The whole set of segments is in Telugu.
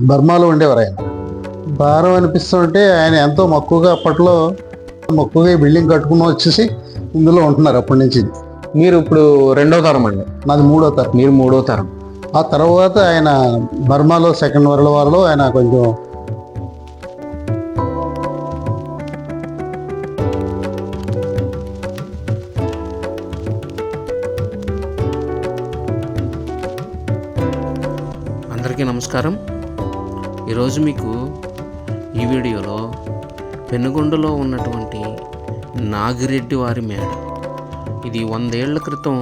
బర్మాలో ఉండేవారు ఆయన. భారం అనిపిస్తుంటే ఆయన ఎంతో మక్కువగా అప్పట్లో మక్కువగా బిల్డింగ్ కట్టుకుని వచ్చేసి ఇందులో ఉంటున్నారు అప్పటి నుంచి. మీరు ఇప్పుడు రెండో తరం అండి. నాది మూడో తరం. మీరు మూడో తరం. ఆ తర్వాత ఆయన బర్మాలో సెకండ్ వరల్డ్ వార్లో ఆయన కొంచెం ఈరోజు మీకు ఈ వీడియోలో పెనుగొండలో ఉన్నటువంటి నాగిరెడ్డి వారి మేడ. ఇది వందేళ్ళ క్రితం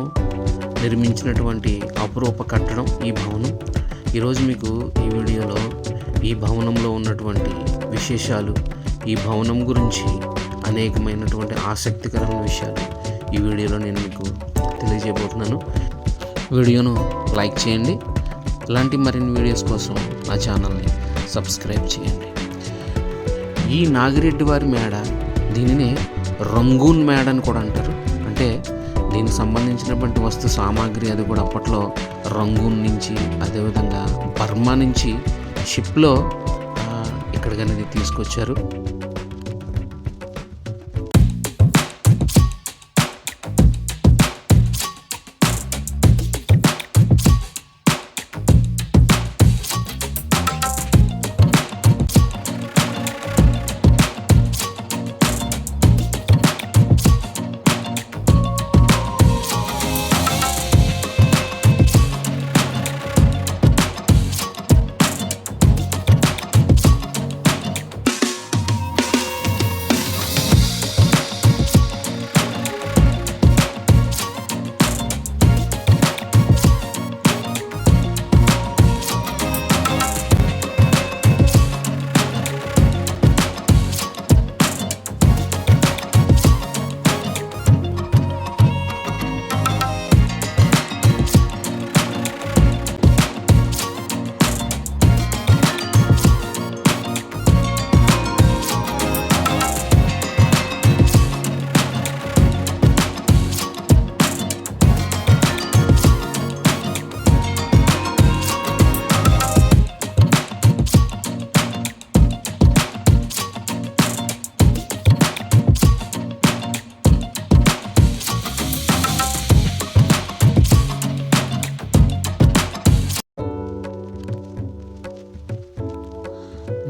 నిర్మించినటువంటి అపురూప కట్టడం ఈ భవనం. ఈరోజు మీకు ఈ వీడియోలో ఈ భవనంలో ఉన్నటువంటి విశేషాలు ఈ భవనం గురించి అనేకమైనటువంటి ఆసక్తికరమైన విషయాలు ఈ వీడియోలో నేను మీకు తెలియజేయబోతున్నాను. వీడియోను లైక్ చేయండి. ఇలాంటి మరిన్ని వీడియోస్ కోసం నా ఛానల్ని సబ్స్క్రైబ్ చేయండి. ఈ నాగిరెడ్డి వారి మేడ దీనినే రంగూన్ మేడ అని కూడా అంటారు. అంటే దీనికి సంబంధించినటువంటి వస్తు సామాగ్రి అది కూడా అప్పట్లో రంగూన్ నుంచి అదేవిధంగా బర్మా నుంచి షిప్లో ఆ, ఇక్కడికి అనేది తీసుకొచ్చారు.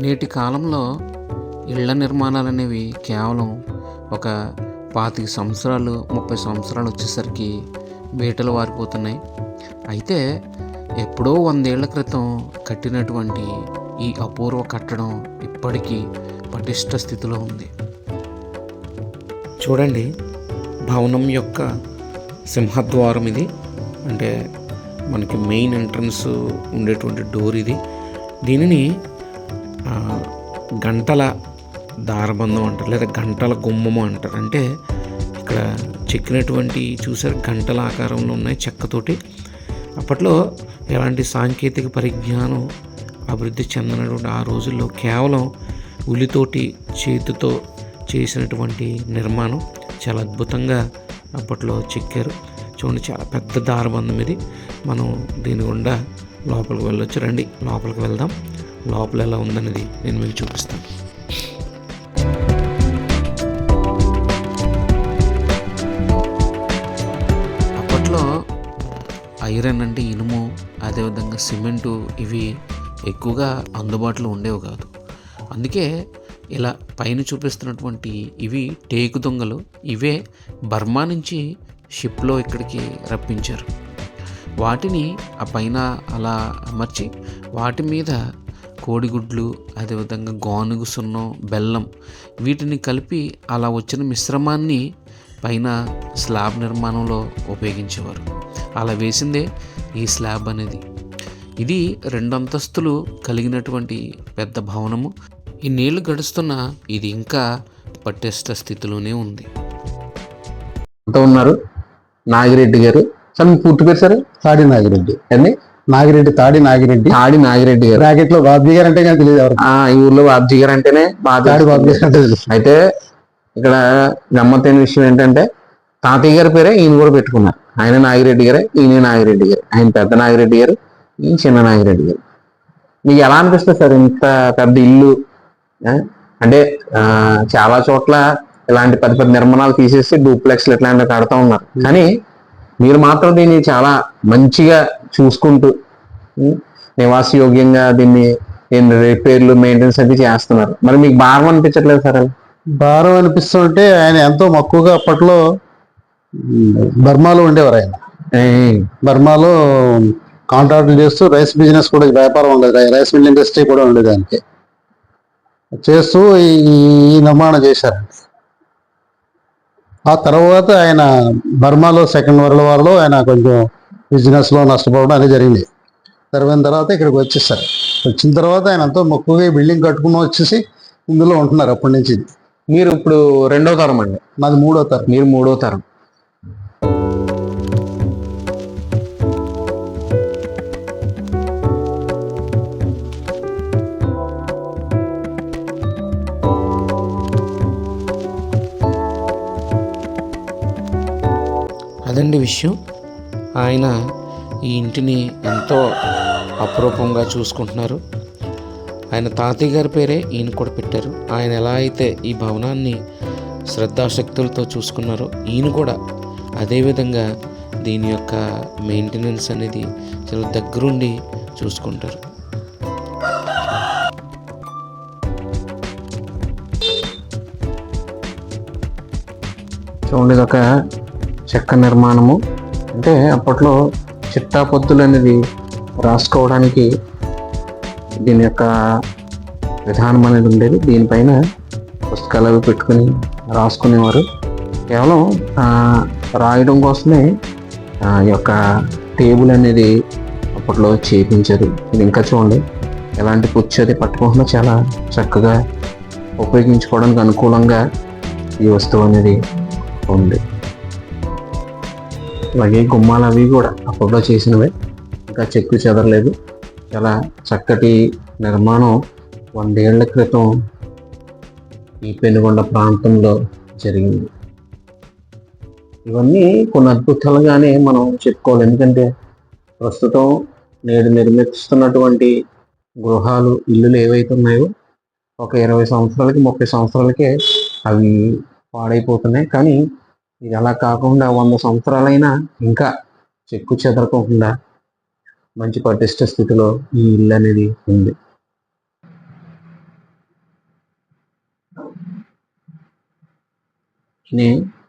నేటి కాలంలో ఇళ్ళ నిర్మాణాలు అనేవి కేవలం ఒక పాతిక సంవత్సరాలు ముప్పై సంవత్సరాలు వచ్చేసరికి బీటలు వారిపోతున్నాయి. అయితే ఎప్పుడో వందేళ్ళ క్రితం కట్టినటువంటి ఈ అపూర్వ కట్టడం ఇప్పటికీ పటిష్ట స్థితిలో ఉంది. చూడండి భవనం యొక్క సింహద్వారం ఇది. అంటే మనకి మెయిన్ ఎంట్రన్స్ ఉండేటువంటి డోర్ ఇది. దీనిని గంటల దారబంధం అంటారు లేదా గంటల గుమ్మము అంటారు. అంటే ఇక్కడ చెక్కినటువంటి చూసారు గంటల ఆకారంలో ఉన్నాయి చెక్కతోటి. అప్పట్లో ఎలాంటి సాంకేతిక పరిజ్ఞానం అభివృద్ధి చెందినటువంటి ఆ రోజుల్లో కేవలం ఉలితోటి చేతితో చేసినటువంటి నిర్మాణం చాలా అద్భుతంగా అప్పట్లో చెక్కారు. చూడండి చాలా పెద్ద దారబంధం ఇది. మనం దీని గుండా లోపలికి వెళ్ళొచ్చు. రండి లోపలికి వెళ్దాం. లోపల ఎలా ఉందన్నది నేను మీకు చూపిస్తాను. అప్పట్లో ఐరన్ అంటే ఇనుము అదేవిధంగా సిమెంటు ఇవి ఎక్కువగా అందుబాటులో ఉండేవి కాదు. అందుకే ఇలా పైన చూపిస్తున్నటువంటి ఇవి టేకు దొంగలు ఇవే బర్మా నుంచి షిప్లో ఇక్కడికి రప్పించారు. వాటిని ఆ పైన అలా అమర్చి వాటి మీద కోడిగుడ్లు అదేవిధంగా గానుగు సున్నం బెల్లం వీటిని కలిపి అలా వచ్చిన మిశ్రమాన్ని పైన స్లాబ్ నిర్మాణంలో ఉపయోగించేవారు. అలా వేసిందే ఈ స్లాబ్ అనేది. ఇది రెండు అంతస్తులు కలిగినటువంటి పెద్ద భవనము. ఈ నీళ్ళు గడుస్తున్న ఇది ఇంకా పటిష్ట స్థితిలోనే ఉంది. అంతా ఉన్నారు? నాగిరెడ్డి గారు. సార్ మీ పూర్తి పేరు సార్? తాడి నాగిరెడ్డి. అండి నాగిరెడ్డి తాడి నాగిరెడ్డి. తాడి నాగిరెడ్డి గారు. బ్రాకెట్లో బాబీ గారు అంటే కానీ తెలియదు ఎవరు. ఆ ఈ ఊర్లో బాబ్జీ గారు అంటేనే తాడి బాబీ తెలుస్తుంది. గారు అంటే తెలుసు. అయితే ఇక్కడ గమ్మత్తైన విషయం ఏంటంటే తాతయ్య గారి పేరే ఈయన కూడా పెట్టుకున్నారు. ఆయన నాగిరెడ్డి గారే ఈయన నాగిరెడ్డి గారు. ఆయన పెద్ద నాగిరెడ్డి గారు ఈయన చిన్న నాగిరెడ్డి గారు. మీకు ఎలా అనిపిస్తుంది సార్ ఇంత పెద్ద ఇల్లు? అంటే చాలా చోట్ల ఇలాంటి పెద్ద పెద్ద నిర్మాణాలు తీసేసి డూప్లెక్స్లు ఇట్లాంటివి కడతా ఉన్నారు. కానీ మీరు మాత్రం దీన్ని చాలా మంచిగా చూసుకుంటూ నివాసయోగ్యంగా దీన్ని దీన్ని రిపేర్లు మెయింటెనెన్స్ అది చేస్తున్నారు. మరి మీకు భారం అనిపించట్లేదు సార్? భారం అనిపిస్తుంటే ఆయన ఎంతో మక్కువగా అప్పట్లో బర్మాలో ఉండేవారు ఆయన. బర్మాలో కాంట్రాక్టులు చేస్తూ రైస్ బిజినెస్ కూడా వ్యాపారం ఉండేది. రైస్ మిల్ ఇండస్ట్రీ కూడా ఉండేది దానికి చేస్తూ ఈ ఈ నిర్మాణం చేశారు. ఆ తర్వాత ఆయన బర్మాలో సెకండ్ వరల్డ్ వార్లో ఆయన కొంచెం బిజినెస్లో నష్టపోవడం అనేది జరిగింది. జరిగిన తర్వాత ఇక్కడికి వచ్చేసారు. వచ్చిన తర్వాత ఆయన ఎంతో మక్కువగా బిల్డింగ్ కట్టుకుని వచ్చేసి ఇందులో ఉంటున్నారు అప్పటి నుంచి. మీరు ఇప్పుడు రెండో తరం అండి. నాది మూడో తరం. మీరు మూడో తరం. అదండి విషయం. ఆయన ఈ ఇంటిని ఎంతో అపురూపంగా చూసుకుంటున్నారు. ఆయన తాతయ్య గారి పేరే ఈయన కూడా పెట్టారు. ఆయన ఎలా అయితే ఈ భవనాన్ని శ్రద్ధాశక్తులతో చూసుకున్నారో ఈయన కూడా అదేవిధంగా దీని యొక్క మెయింటెనెన్స్ అనేది చాలా దగ్గరుండి చూసుకుంటారు. చూడండి ఒక చెక్క నిర్మాణము. అంటే అప్పట్లో చిట్టా పొద్దులు అనేది రాసుకోవడానికి దీని యొక్క విధానం అనేది ఉండేది. దీనిపైన పుస్తకాలు అవి పెట్టుకుని రాసుకునేవారు. కేవలం రాయడం కోసమే ఆ, ఈ యొక్క టేబుల్ అనేది అప్పట్లో చేపించారు. ఇది ఇంకా చూడండి ఎలాంటి కుర్చీ అది పట్టుకోకుండా చాలా చక్కగా ఉపయోగించుకోవడానికి అనుకూలంగా ఈ వస్తువు అనేది ఉంది. అలాగే గుమ్మాలు అవి కూడా అప్పట్లో చేసినవే. ఇంకా చెక్కు చెదరలేదు. చాలా చక్కటి నిర్మాణం వందేళ్ళ క్రితం ఈ పెనుగొండ ప్రాంతంలో జరిగింది. ఇవన్నీ కొన్ని అద్భుతాలుగానే మనం చెప్పుకోవాలి. ఎందుకంటే ప్రస్తుతం నేడు నిర్మిస్తున్నటువంటి గృహాలు ఇల్లులు ఏవైతే ఉన్నాయో ఒక ఇరవై సంవత్సరాలకి ముప్పై సంవత్సరాలకే అవి పాడైపోతున్నాయి. కానీ ఇది అలా కాకుండా వంద సంవత్సరాలైనా ఇంకా చెక్కు చెదరకోకుండా మంచి పటిష్ట స్థితిలో ఈ ఇల్లు అనేది ఉంది.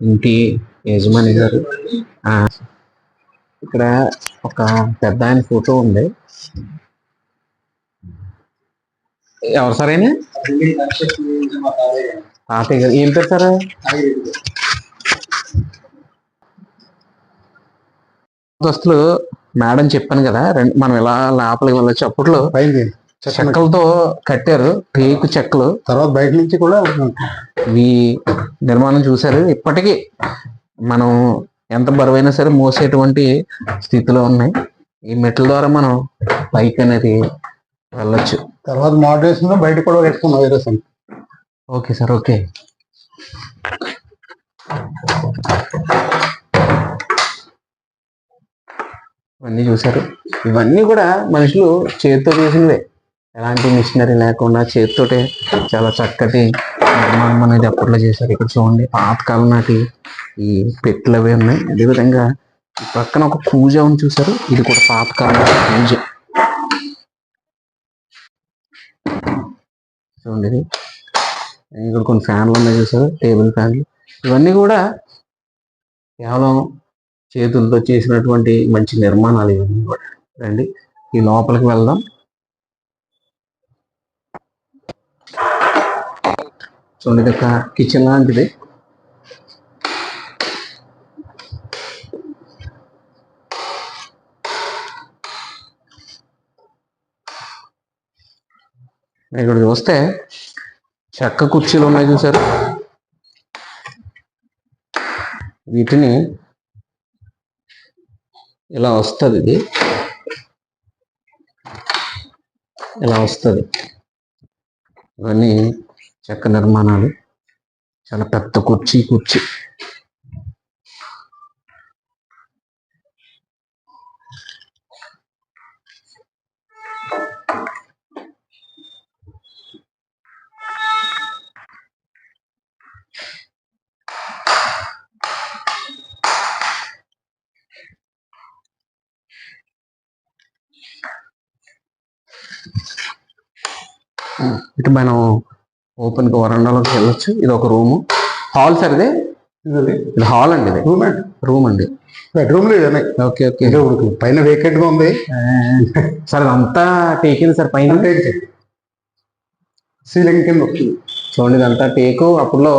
ఇంటి యజమాని గారు ఆ, ఇక్కడ ఒక పెద్ద ఆయన ఫోటో ఉంది. ఎవరు సరైన తాతయ్య గారు. ఏం పేరు సార్? దోస్తులు మేడం చెప్పాను కదా రెండు మనం ఇలా లోపలికి వెళ్ళొచ్చు అప్పట్లో చెక్కలతో కట్టారు టేకు చెక్కలు. తర్వాత బయట నుంచి కూడా ఇవి నిర్మాణం చూశారు. ఇప్పటికీ మనం ఎంత బరువైనా సరే మోసేటువంటి స్థితిలో ఉన్నాయి. ఈ మెట్ల ద్వారా మనం పైకి అనేది వెళ్ళొచ్చు. తర్వాత మోడరేషన్లో బయట కూడా వైరస్ అని ఓకే సార్ ఓకే. ఇవన్నీ చూశారు. ఇవన్నీ కూడా మనుషులు చేతితో చేసినవే ఎలాంటి మిషనరీ లేకుండా చేతితోటే చాలా చక్కటి నిర్మాణం అనేది అప్పట్లో చేశారు. ఇక్కడ చూడండి పాతకాలం నాటి ఈ పెట్లు అవి ఉన్నాయి. అదేవిధంగా ఈ పక్కన ఒక పూజ ఉంది చూసారు ఇది కూడా పాతకాలం పూజ. చూడండి ఇది. ఇక్కడ కొన్ని ఫ్యాన్లు ఉన్నాయి చూసారు టేబుల్ ఫ్యాన్లు. ఇవన్నీ కూడా కేవలం చేతులతో చేసినటువంటి మంచి నిర్మాణాలు ఇవన్నీ కూడా. రండి ఈ లోపలికి వెళ్దాం. చూడండి ఇది ఒక కిచెన్ లాంటిది. ఇక్కడ చూస్తే చెక్క కుర్చీలు ఉన్నాయి చూసారు. వీటిని ఇలా వస్తుంది ఇది? ఇలా వస్తుంది? ఇవన్నీ చెక్క నిర్మాణాలు. చాలా పెద్ద కుర్చీ కుర్చీ. ఇటు మనం ఓపెన్గా వరండాలోకి వెళ్ళొచ్చు. ఇది ఒక రూము హాల్ సార్ ఇది హాల్ అండి ఇది. రూమ్ రూమ్ అండి. బెడ్రూమ్లో ఇవన్నీ ఓకే ఓకే పైన వేకెంట్గా ఉంది. సార్ ఇదంతా టేకింది సార్ పైన? సీలింగ్ కింద. చూడండి ఇదంతా టేకు అప్పుడులో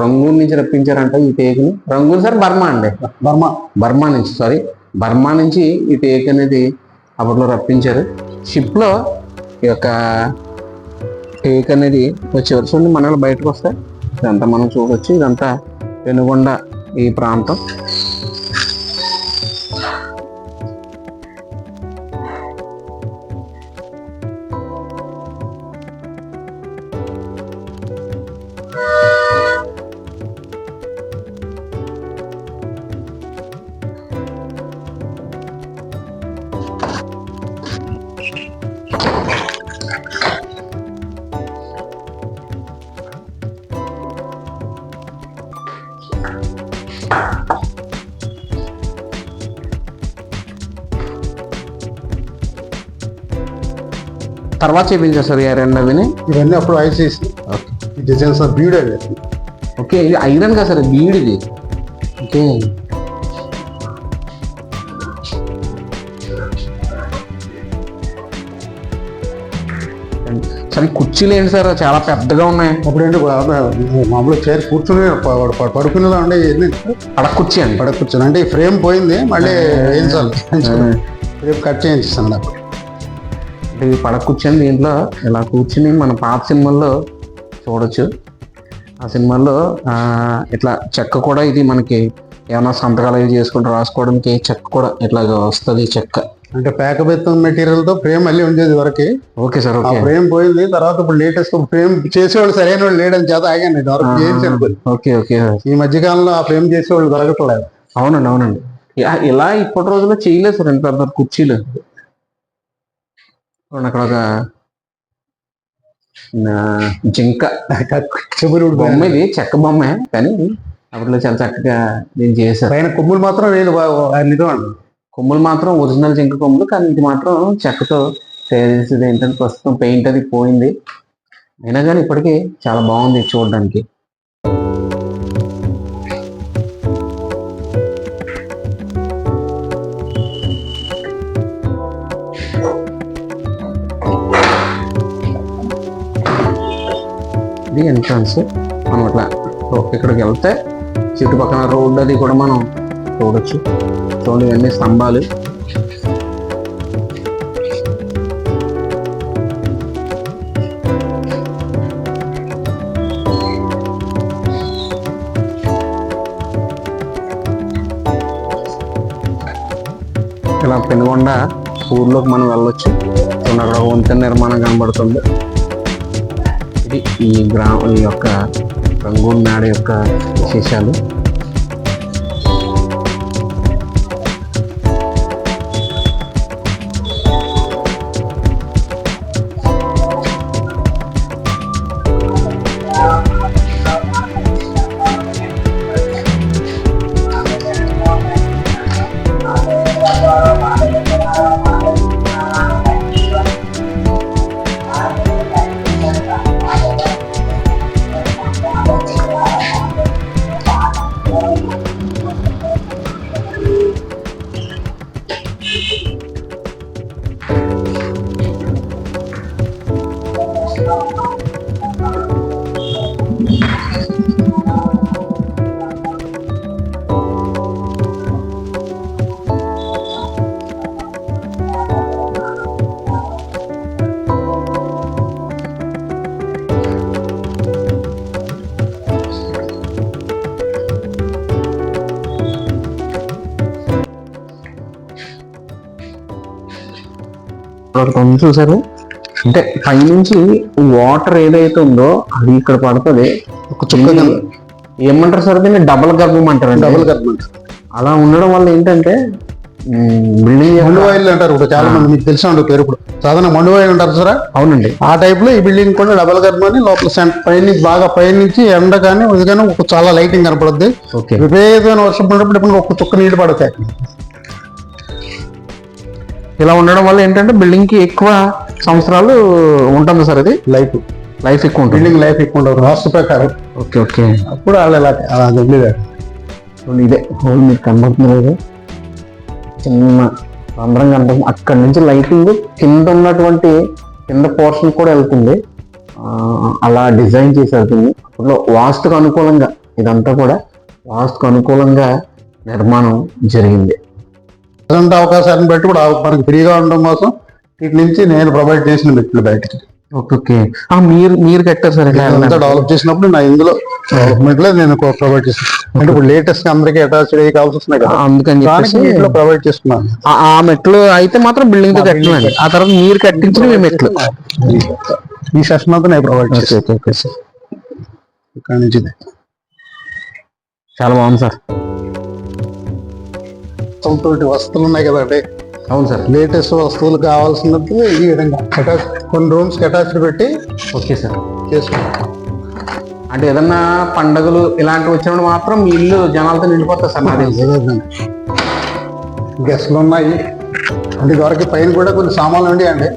రంగూన్ నుంచి రప్పించారంట ఈ టేకుని రంగూన్ సార్ బర్మా అండి? బర్మా. బర్మా నుంచి సారీ బర్మా నుంచి ఈ టేక్ అనేది అప్పట్లో రప్పించారు. షిప్లో ఈ యొక్క టేక్ అనేది చివరి వరుస మనల్ని బయటకు వస్తే ఇదంతా మనం చూడొచ్చు. ఇదంతా వెనుగొండ ఈ ప్రాంతం. తర్వాత చూపించారు సార్ ఈ రెండు అవిని ఇవన్నీ అప్పుడు ఐస్ చేసి ఈ డిజైన్స్ బ్యూడ్ అవి. ఓకే ఇది ఐరన్ కదా సార్ బీడ్ ఇది. ఓకే. సరే కుర్చీలు ఏంటి సార్? చాలా పెద్దగా ఉన్నాయి. అప్పుడు ఏంటి మామూలు చైర్ కూర్చుని పడుకునేలా ఉండే అక్కడ కుర్చీ అండి. పడ కూర్చొని అంటే ఈ ఫ్రేమ్ పోయింది మళ్ళీ వేయించాలి. ఫ్రేమ్ కట్ చేయించాను నాకు ఈ పడక కూర్చొని దీంట్లో ఇలా కూర్చుని మన పాత సినిమాల్లో చూడొచ్చు. ఆ సినిమాల్లో ఇట్లా చెక్క కూడా ఇది మనకి ఏమైనా సంతకాలు అవి చేసుకుంటూ రాసుకోవడానికి చెక్క కూడా ఇట్లాగ వస్తుంది చెక్క. అంటే ప్యాక్ బెత్తం మెటీరియల్తో ఫ్రేమ్ మళ్ళీ ఉండేది వరకు. ఓకే సార్ ఆ ఫ్రేమ్ పోయింది తర్వాత ఇప్పుడు లేటెస్ట్ ఫ్రేమ్ చేసేవాళ్ళు సరైన వాళ్ళు లేడని చేత ఆగాను వరకు. చేయించాను. Okay okay. ఈ మధ్య కాలంలో ఆ ఫ్రేమ్ చేసేవాళ్ళు దొరకట్లేదు. అవునండి అవునండి. ఇలా- ఇప్పటి రోజుల్లో చేయలేదు సార్ పెద్ద కుర్చీలు. అక్కడ ఒక జింక. చెబురు బొమ్మ ఇది చెక్క బొమ్మే కానీ అప్పట్లో చాలా చక్కగా నేను చేశారు. పైన కొమ్ములు మాత్రం నిజం కొమ్ములు మాత్రం ఒరిజినల్ జింక కొమ్ములు కానీ ఇది మాత్రం చెక్కతో తయారు చేసేది ఏంటంటే ప్రస్తుతం పెయింట్ అది పోయింది. అయినా కానీ ఇప్పటికీ చాలా బాగుంది చూడడానికి. ఇది ఎంట్రన్స్ మనం అట్లా ఇక్కడికి వెళ్తే చుట్టుపక్కల రోడ్డు అది కూడా మనం చూడొచ్చు. చూడండి ఇవన్నీ స్తంభాలు. ఇలా పెనుగొండ ఊర్లోకి మనం వెళ్ళొచ్చు. అక్కడ వంతెన నిర్మాణం కనబడుతుంది. ఇది ఈ గ్రామ ఈ యొక్క రంగూన్ నాడ యొక్క విశేషాలు. ఉంది చూసారు? అంటే పైనుంచి వాటర్ ఏదైతే ఉందో అది ఇక్కడ పడుతుంది. ఒక చుక్క ఏమంటారు సార్ దీన్ని? డబల్ గర్భం అంటారు డబుల్ గవర్నమెంట్ అలా ఉండడం వల్ల ఏంటంటే బిల్డింగ్ మండు ఆయిల్ అంటారు ఇప్పుడు చాలా మంది. మీకు తెలిసిన పేరు ఇప్పుడు సాధారణ మండు ఆయిల్ అంటారు సరే? అవునండి. ఆ టైప్లో ఈ బిల్డింగ్ కూడా డబల్ గర్భం లోపల సెంటర్ పై నుంచి బాగా పై నుంచి ఎండ కానీ ఇది కానీ ఒక చాలా లైటింగ్ కనపడుద్ది. ఓకే. విపరీతమైన వర్షం పడినప్పుడు ఇప్పుడు ఒక చుక్క నీళ్ళు పడతాయి. ఇలా ఉండడం వల్ల ఏంటంటే బిల్డింగ్కి ఎక్కువ సంవత్సరాలు ఉంటుంది సార్ ఇది? లైఫ్ లైఫ్ ఎక్కువ ఉంటుంది. బిల్డింగ్ లైఫ్ ఎక్కువ ఉండదు. వాస్తు ప్రకారం. Okay okay. అప్పుడు వాళ్ళు ఇలా అలా ఉండేవారు చూడండి ఇదే హోల్ మీరు కనబడుతుంది ఇది చిన్న రంధ్రం కనబడుతుంది. అక్కడి నుంచి లైటింగ్ కింద ఉన్నటువంటి కింద పోర్షన్ కూడా వెళ్తుంది. ఆ, అలా డిజైన్ చేసి వెళ్తుంది అప్పట్లో వాస్తుకు అనుకూలంగా ఇదంతా కూడా వాస్తుకు అనుకూలంగా నిర్మాణం జరిగింది. ప్రజెంట్ అవకాశాన్ని బట్టి కూడా మనకి ఫ్రీగా ఉండడం కోసం వీటి నుంచి నేను ప్రొవైడ్ చేసిన మెట్లు బయటకి. ఓకే మీరు మీరు కట్టారు సార్ అంతా డెవలప్ చేసినప్పుడు నా ఇందులో డెవలప్మెంట్లో నేను ప్రొవైడ్ చేస్తాను అంటే ఇప్పుడు లేటెస్ట్ అందరికీ అటాచ్ అయ్యి కావాల్సి వస్తున్నాయి కదా. అందుకని చెప్పేసి ప్రొవైడ్ చేసుకున్నాను ఆ- మెట్లు అయితే మాత్రం బిల్డింగ్తో కట్టినండి ఆ తర్వాత మీరు కట్టించిన మెట్లు. ఈ సెషన్ అంతా నేను ప్రొవైడ్ చేస్తాను ఓకే సార్ ఇక్కడ నుంచి. చాలా బాగుంది సార్. తోటి వస్తువులు ఉన్నాయి కదండి. అవును సార్. లేటెస్ట్ వస్తువులు కావాల్సినట్టు ఈ విధంగా అటాచ్ కొన్ని రూమ్స్ అటాచ్డ్ పెట్టి ఓకే సార్. చేసుకున్నాను అంటే ఏదన్నా పండగలు ఇలాంటివి వచ్చినప్పుడు మాత్రం మీ ఇల్లు జనాలతో నిండిపోతుంది సార్ నాది గెస్ట్లు ఉన్నాయి. అంటే వరకు పైన కూడా కొన్ని సామాన్లు ఉండి అండి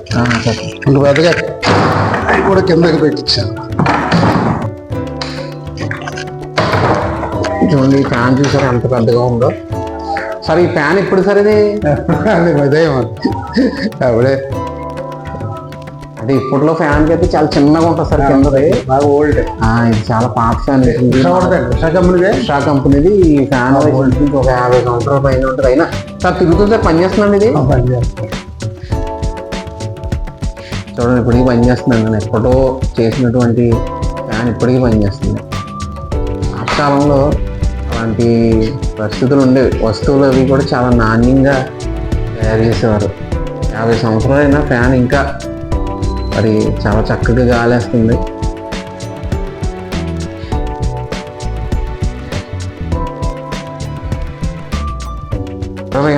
ఇంక పెద్దగా అవి కూడా కిందకి పెట్టించాను చూడండి ఫ్యాన్ చూసారు ఎంత పెద్దగా ఉందో? సార్ ఈ ఫ్యాన్ ఇప్పుడు సార్ ఇది? ఉదయం అప్పుడే అంటే ఇప్పట్లో ఫ్యాన్ అయితే చాలా చిన్నగా ఉంటుంది సార్ కిందది. బాగా ఓల్డ్ ఇది చాలా పాత ఫ్యాన్ ఉషా కంపెనీదే? ఉషా కంపెనీది ఈ ఫ్యాన్ ఒక యాభై సంవత్సరాల పైన ఉంటుంది. అయినా సార్ తిరుగుతుంది సార్ పనిచేస్తుందండి ఇది? చూడండి ఇప్పటికీ పనిచేస్తుందండి నేను ఎప్పుడో చేసినటువంటి ఫ్యాన్ ఇప్పటికీ పనిచేస్తుంది ఆ కాలంలో అలాంటి పరిస్థితులు ఉండేవి వస్తువులు అవి కూడా చాలా నాణ్యంగా తయారు చేసేవారు. యాభై సంవత్సరాలైనా ఫ్యాన్ ఇంకా మరి చాలా చక్కగా గాలేస్తుంది.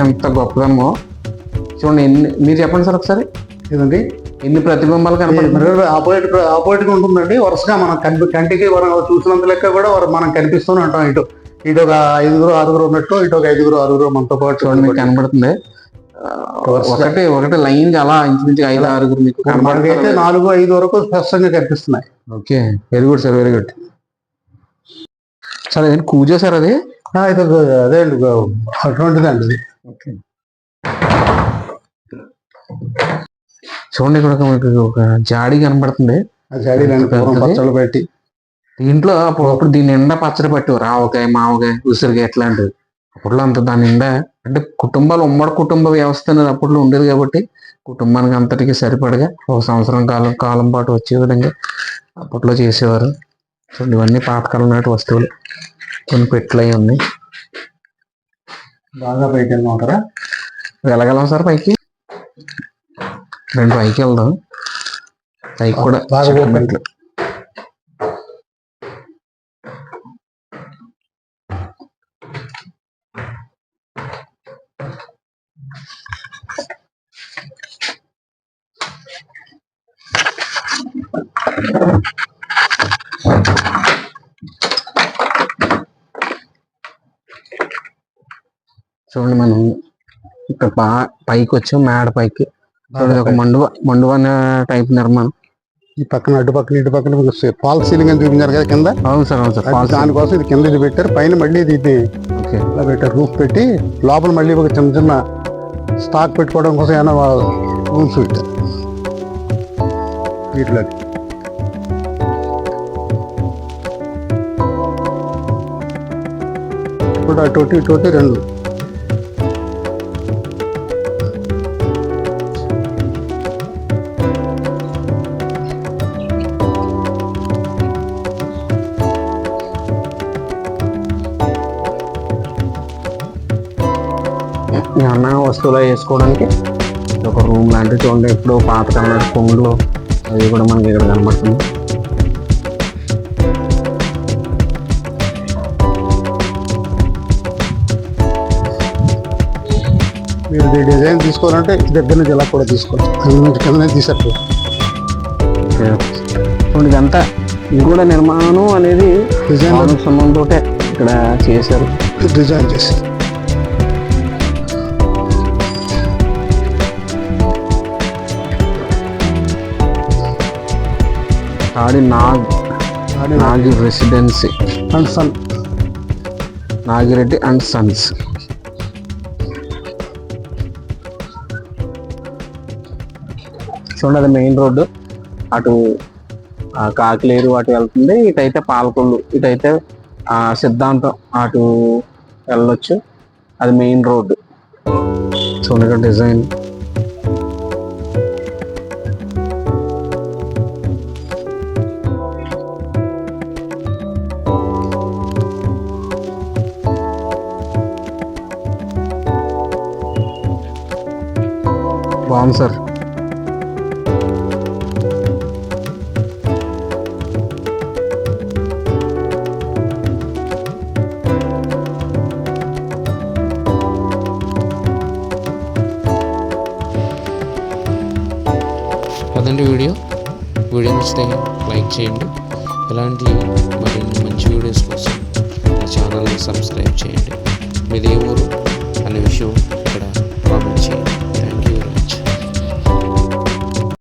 ఎంత గొప్పదమ్మో. చూడండి ఎన్ని మీరు చెప్పండి సార్ ఒకసారి. ఇదండి ఎన్ని ప్రతిబింబాలు కనపడుతుంది ఆపోజిట్ ఆపోజిట్ ఉంటుందండి. వరుసగా మనం కంటికి మనం చూసినంత లెక్క కూడా మనం కనిపిస్తూనే ఉంటాం ఇటు. ఇటు ఒక ఐదుగురు ఆరుగురు ఉన్నట్టు ఇటు ఒక ఐదుగురు ఆరుగురు మనతో పాటు చూడండి మీకు కనబడుతుంది. ఒకటి ఒకటి లైన్ అలా ఇంచుమించు ఐదు ఆరుగురు మీకు మనకైతే నాలుగు ఐదు వరకు స్పష్టంగా కనిపిస్తున్నాయి. Okay. Very good sir very good. Sir అదేంటి కూజా సార్ అది? ఒక అదే అండి అటువంటిది అండి ఓకే. చూడండి ఇక్కడ ఒక మీకు ఒక జాడి కనబడుతుంది. ఆ పచ్చళ్ళు పెట్టి. దీంట్లో అప్పుడు అప్పుడు దీని నిండా పచ్చడి పట్టేవారు ఆవకాయ మావకాయ ఉసిరికాయ ఇట్లాంటివి. అప్పట్లో అంత దాని నిండా అంటే కుటుంబాలు ఉమ్మడి కుటుంబ వ్యవస్థ అనేది అప్పట్లో ఉండేది కాబట్టి కుటుంబానికి అంతటికి సరిపడగా ఒక సంవత్సరం కాలం కాలం పాటు వచ్చే విధంగా అప్పట్లో చేసేవారు. చూడండి ఇవన్నీ పాతకాలం నాటి వస్తువులు. కొన్ని పెట్లు అయి ఉన్నాయి. బాగా పైకి వెళ్ళమంటారా? వెళ్ళగలం సార్ పైకి? రెండు పైకి వెళ్దాం. పైకి కూడా బాగా చెక్క చూడండి మనం ఇక్కడ బా పైకి వచ్చాం మేడ పైకి. చూడండి ఒక మండువ మండువ అనే టైప్ నిర్మాణం. ఈ పక్కన అటు పక్కన ఇటు పక్కన మీకు ఫాల్ సీలింగ్ అని చూపించారు కదా కింద? అవును సార్ అవును సార్ దానికోసం ఇది కింద ఇది పెట్టారు. పైన మళ్ళీ ఇది ఇది ఇలా పెట్టారు రూఫ్ పెట్టి లోపల మళ్ళీ ఒక చిన్న చిన్న స్టాక్ పెట్టుకోవడం కోసం ఏమైనా రూమ్స్ పెట్టారు. వీటిలో ఇప్పుడు అటు ఇటు రెండు. ఏమన్నా వస్తువులు వేసుకోవడానికి ఒక రూమ్ లాంటివి చూడండి. ఎప్పుడో పాతకాలం పొంగులు అవి కూడా మనకి ఇక్కడ కనబడుతుంది. మీరు డిజైన్ తీసుకోవాలంటే దగ్గర నుంచి ఇలా కూడా తీసుకోవచ్చు కిందనే తీసేట్టు. చూడండి ఇదంతా ఇది కూడా నిర్మాణం అనేది డిజైన్ సున్నంతో ఇక్కడ చేశారు. డిజైన్ చేసి. కాడి నాగ్ Nagi residency and son. Nagireddy and sons. చూడండి అది మెయిన్ రోడ్డు. అటు కాకిలేరు అటు వెళ్తుంది ఇటైతే పాలకొల్లు ఇటైతే ఆ, సిద్ధాంతం అటు వెళ్ళొచ్చు. అది మెయిన్ రోడ్డు. చూడండి డిజైన్. బాగుంది సార్ అదండి వీడియో వీడియో నచ్చితే లైక్ చేయండి ఇలాంటి